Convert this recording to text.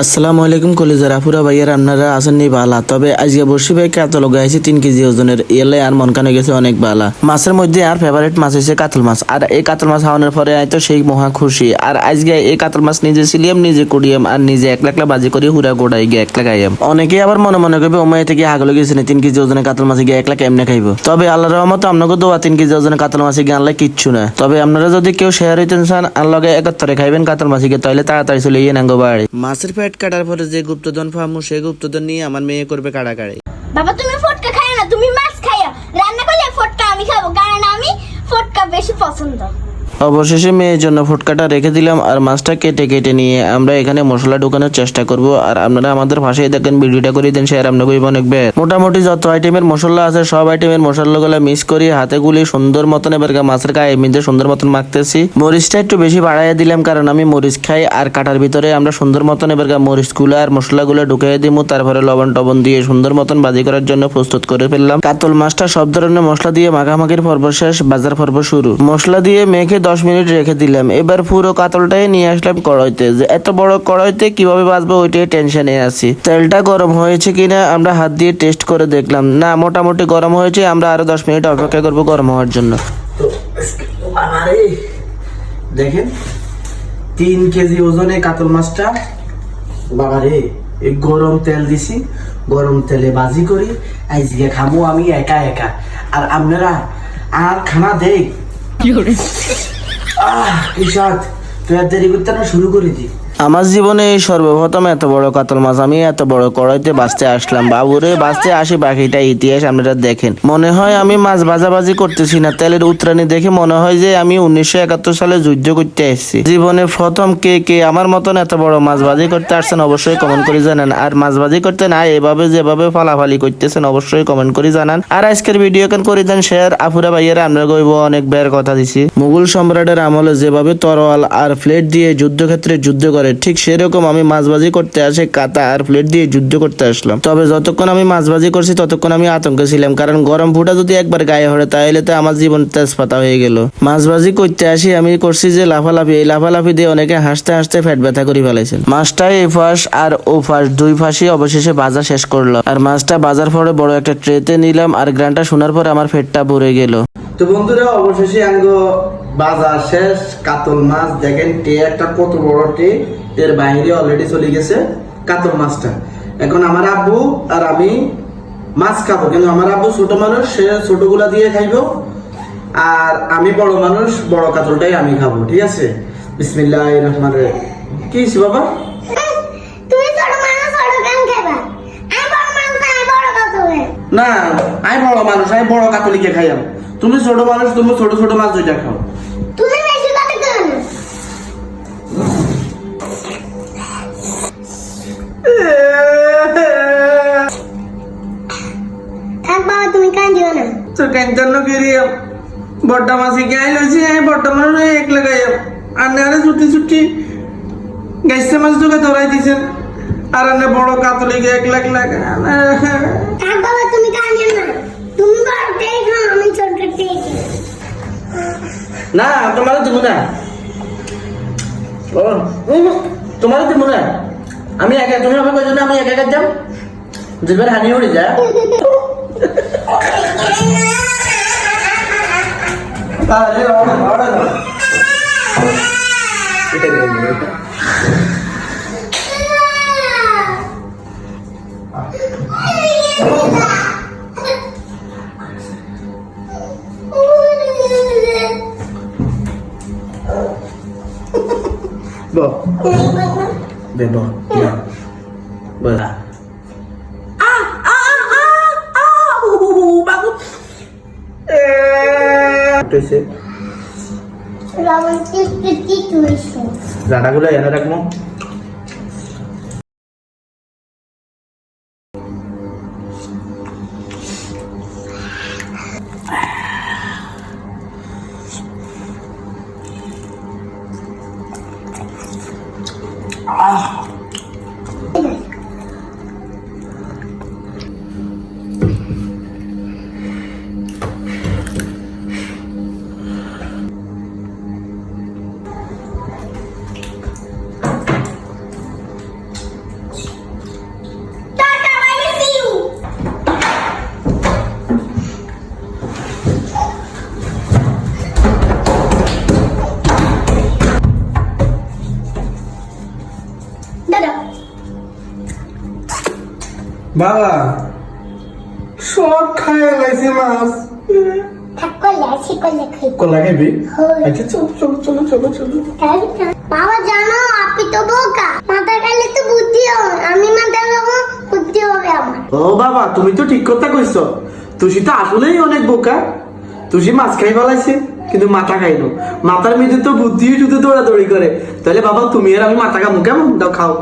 আসসালামু আলাইকুম কলিজার আফুরা ভাইয়ার, আপনারা আছেন নি বালা। তবে আজকে বর্ষি ভাই কাত লগে আছে, তিন কেজি ওজনের। এলে আর মন কানে গেছে অনেক বালা। মাছের মধ্যে আর ফেভারিট মাছ হয়েছে কাতল মাছ। আর এই কাতল মাছ খাওয়ানোর পরে আই তো সেই মহা খুশি। আর আজকে এই কাতল মাছ নিজে সিলিয়াম, নিজে কুড়িয়াম, আর নিজে এক লাখলা বাজি করি হুরা গোড়াই গিয়ে একলা খাইয়াম অনেকে আবার মনে মনে করবে ওমাই থেকে আগলে গেছে না, তিন কেজি ওজনের কাতল মাছ গিয়ে একলা কেমনে খাইবো। তবে আল্লাহর রহমত আপনাকে দোয়া, তিন কেজি ওজনের কাতল মাছ গিয়ে আনলে কিচ্ছু না। তবে আপনারা যদি কেউ শেয়ার হইতেন চান আর লগে একত্তরে খাইবেন কাতল মাছ গিয়ে তাহলে তাড়াতাড়ি চলে গিয়ে নাঙ্গো বাড়ি। মাছের পেট কাটার পরে যে গুপ্তধন ফামু সেই গুপ্তধন নিয়ে আমার মেয়ে করবে কাড়াকাড়ি বাবা, তুমি ফটকা খায় না, তুমি মাছ খাইও। রান্না করলে ফটকা আমি খাব, কারণ আমি ফটকা বেশি পছন্দ। অবশেষে মেয়ের জন্য ফুটকাটা রেখে দিলাম আর মাছটা কেটে কেটে নিয়ে আমরা এখানে মশলা ঢুকানোর চেষ্টা করব। আর আপনারা আমাদের ভাষায় দেখেন ভিডিওটা করে দেন শেয়ার আপনাকে অনেক বের মোটামুটি যত আইটেমের মশলা আছে, সব আইটেমের মশলাগুলো মিক্স করি, হাতে গুলি সুন্দর মতন এবার মাছের গায়ে মিন্দে সুন্দর মতন মাখতেছি। মরিচটা একটু বেশি বাড়াইয়া দিলাম কারণ আমি মরিচ খাই আর কাটার ভিতরে আমরা সুন্দর মতন এবার মরিচগুলো আর মশলাগুলো ঢুকিয়ে দিমু, তারপরে লবণ টবণ দিয়ে সুন্দর মতন বাজি করার জন্য প্রস্তুত করে ফেললাম। কাতল মাছটা সব ধরনের মশলা দিয়ে মাখামাখির পর্ব শেষ, বাজার পর্ব শুরু। মশলা দিয়ে মেখে দশ মিনিট রেখে দিলাম। এবার পুরো কাতলটাই নিয়ে আসলাম কড়াইতে। যে এত বড় কড়াইতে কীভাবে বাজবো ওইটাই টেনশনে আছি। তেলটা গরম হয়েছে কিনা আমরা হাত দিয়ে টেস্ট করে দেখলাম। না মোটামুটি গরম হয়েছে আমরা আরও দশ মিনিট অপেক্ষা করব গরম হওয়ার জন্য। দেখেন তিন কেজি ওজনে কাতল মাছটা বাবারে এই গরম তেল দিছি গরম তেলে বাজি করি আজকে খাব আমি একা একা। আর আপনারা আর খানা দেখ। আহ কি তুই আর দেরি করতে না শুরু করে দি। আমার জীবনে এই সর্বপ্রথম এত বড় কাতল মাছ, আমি এত বড় কড়াইতে বাঁচতে আসলাম। বাবুরে, বাঁচতে আসি বাকিটা ইতিহাস আপনারা দেখেন। মনে হয় আমি মাছ ভাজাভাজি করতেছি না, তেলের উত্তরানি দেখে মনে হয় যে আমি উনিশশো একাত্তর সালে যুদ্ধ করতে এসেছি। জীবনে প্রথম কে কে আমার মতন এত বড় মাছ ভাজি করতে আসছেন অবশ্যই কমেন্ট করে জানান। আর মাছ ভাজি করতে না, এভাবে যেভাবে ফালাফালি করতেছেন অবশ্যই কমেন্ট করে জানান। আর আজকের ভিডিও কেন করে দেন শেয়ার আফুরা ভাইয়েরা, আমরা কইব অনেক বের কথা দিছি। মুঘল সম্রাটের আমলে যেভাবে তরোয়াল আর প্লেট দিয়ে যুদ্ধক্ষেত্রে যুদ্ধ করে ঠিক সেরকম আমি মাছবাজি করতে আসে কাতা আর প্লেট দিয়ে যুদ্ধ করতে আসলাম। তবে যতক্ষণ আমি মাছবাজি করছি, ততক্ষণ আমি আতঙ্কে ছিলাম। কারণ গরম ফুটা যদি একবার গায়ে হরে, তাহলে তো আমার জীবন তেজপাতা হয়ে গেল। মাছবাজি করতে আসি, আমি করছি যে লাফালাফি। এই লাফালাফি দিয়ে অনেকে হাসতে হাসতে ফ্যাট ব্যথা করে ফেলাইছেন মাছটা এই ফাঁস আর ও ফাঁস দুই ফাঁসই অবশেষে বাজার শেষ করল আর মাছটা বাজার পরে বড় একটা ট্রেতে নিলাম, আর গ্রানটা শোনার পর আমার পেটটা ভরে গেল। তো বন্ধুরা, অবশেষে আঙ্গ বাজার শেষ, কাতল মাছ। দেখেন টে একটা কত বড় টে এর বাইরে অলরেডি চলে গেছে কাতল মাছটা। এখন আমার আব্বু আর আমি মাছ খাব। কিন্তু আমার আব্বু ছোট মানুষ, সে ছোটগুলা দিয়ে খাইবো। আর আমি বড় মানুষ, বড় কাতলটাই আমি খাব। ঠিক আছে? বিসমিল্লাহ রহমান কি বাবা তুমি ছোট মানুষ ছোট কেন খাইবা আমি বড় মানুষ আমি বড় কত না আমি বড় মানুষ আমি বড় কাতলিকে খাইয়াম। তুমি ছোট মানুষ তুমি ছোট ছোট মাছ দুইটা খাও। তুমি বেশি কথা কেন থাক বাবা তুমি কান্দিও না। তো কেন গিরি বড্ডা মাসি গাই লইছি আমি বড্ডা মানুষ এক লাগাই আর নারে ছুটি ছুটি গাইছে মাছ তোকে ধরাই দিছেন। আর আনে বড় কাতলিকে এক লাখ লাখ থাক বাবা তুমি কান্দিও না তুমি বড়টাই খাও আমি ছোটটাই খাই না তোমার দিব না। ও তোমার দিব না। আমি একা তুমি আমাকে কইছো না আমি একা একা যাম। জিবের হানি উড়ে যা। আরে Bo. Be bo. Bo. Ah. Ah ah ah. Ah. Uh, bagus. Eh. Tu se. Lawan tu tu tu. Zara gula ya, zara kamu. Ah, বাবা সব খায় লাইছে মাছ। থাক করলে আছি করলে খাই। কলা খাবি আচ্ছা চলো চলো চলো চলো চলো বাবা জানো আপনি তো বোকা। মাথা খাইলে তো বুদ্ধি হবে। আমি মাথা খাব বুদ্ধি হবে আমার। ও বাবা তুমি তো ঠিক কথা কইছো। তুষি তো আসলেই অনেক বোকা। তুষি মাছ খাই ফেলাইছে কিন্তু মাথা খাইলো। মাথার মধ্যে তো বুদ্ধি শুধু দৌড়াদৌড়ি করে। তাহলে বাবা তুমি আর আমি মাথা খাব কেমন? দাও খাও।